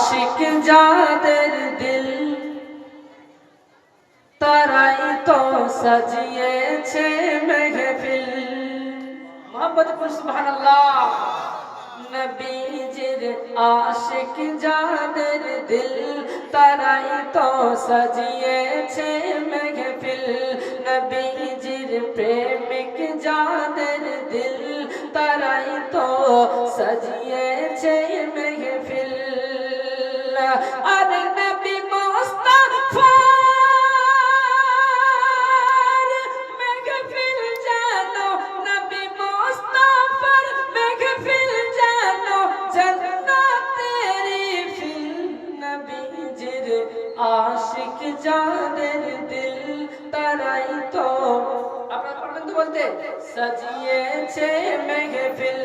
আশিক যাদের দিল। তারাই তো সাজিয়েছে মেহফিল। মোহাম্মদ সুবহানাল্লাহ। নবীজির আশিক যাদের দিল। তারাই তো সাজিয়েছে মেহফিল। নবীজির প্রেমিক যাদের দিল। তারাই তো সাজিয়েছে মেহফিল যাদের দিল তারাই তো। আপনারা পারবেন তো বলতে, সাজিয়েছে মেহফিল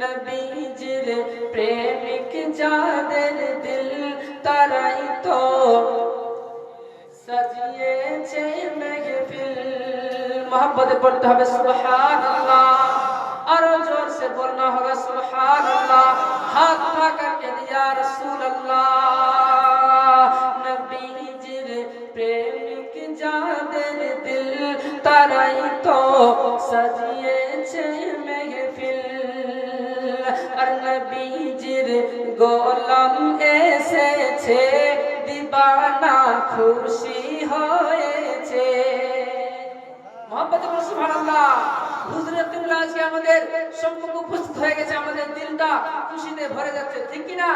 নবীজির প্রেমিক যাদের দিল তারাই তো। সাজিয়েছে মেহফিল মোহাম্মদে পড়তে হবে, সুবহানাল্লাহ। আরও জোর সে বলনা হবে, সুবহানাল্লাহ। হাত ফাঁকা কে দিয়া, রাসূলুল্লাহ। সাজিয়েছে মেহফিল। আর নবীজির গোলাম এসেছে, দিবানা খুশি হয়েছে। মোহাম্মদ সুবহানাল্লাহ হুজুরে কিবলা আজকে আমাদের সম্মুখে উপস্থিত হয়ে গেছে, আমাদের দিলটা খুশিতে ভরে যাচ্ছে, ঠিক কি না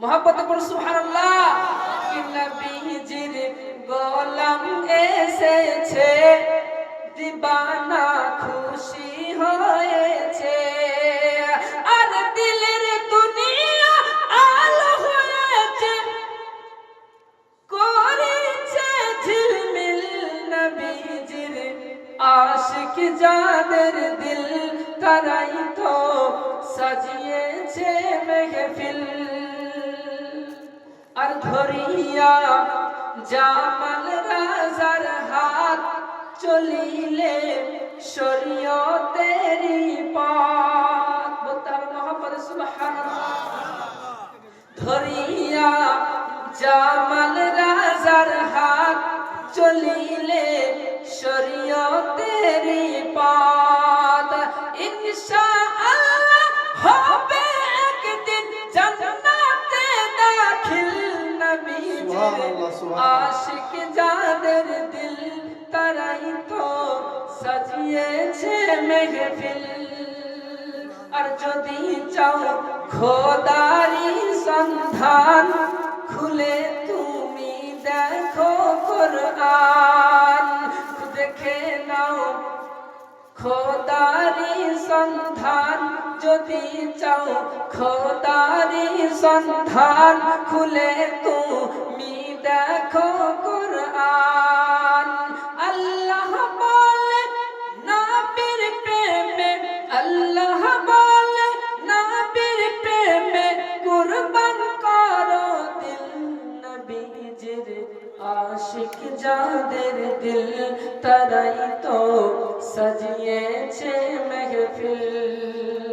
মোহাম্মদ সুবহানাল্লাহ, কি নবীজির গোলাম এসেছে দিবানা খুশি হয়েছে। আর দিলের দুনিয়া আলো হয়েছে। করেছে ঝিলমিল নবীজির আশিক যাদের দিল, তারাই তো সাজিয়েছে মেহফিল। আর ধরিয়া জামাল চলিলে শরীয়তেরি পাত বলতে হবে মোহাম্মদ সুবহানাল্লাহ। ধরিয়া জামাল রাজার হাত চলিলে শরীয়তেরি ইনশাআল্লাহ হবে একদিন জান্নাতে দাখিল সুবহানাল্লাহ, সুবহানাল্লাহ। আশিক যাদের সাজিয়েছে মেহফিল। আর যদি চাও খোদারি সন্ধান, খুলে তুমি দেখো কোরআন। দেখে নাও, খোদারি সন্ধান। যদি চাও খোদারি সন্ধান, খুলে তুমি দেখো কোরআন। যাদের দিল তারাই তো সাজিয়েছে মেহফিল।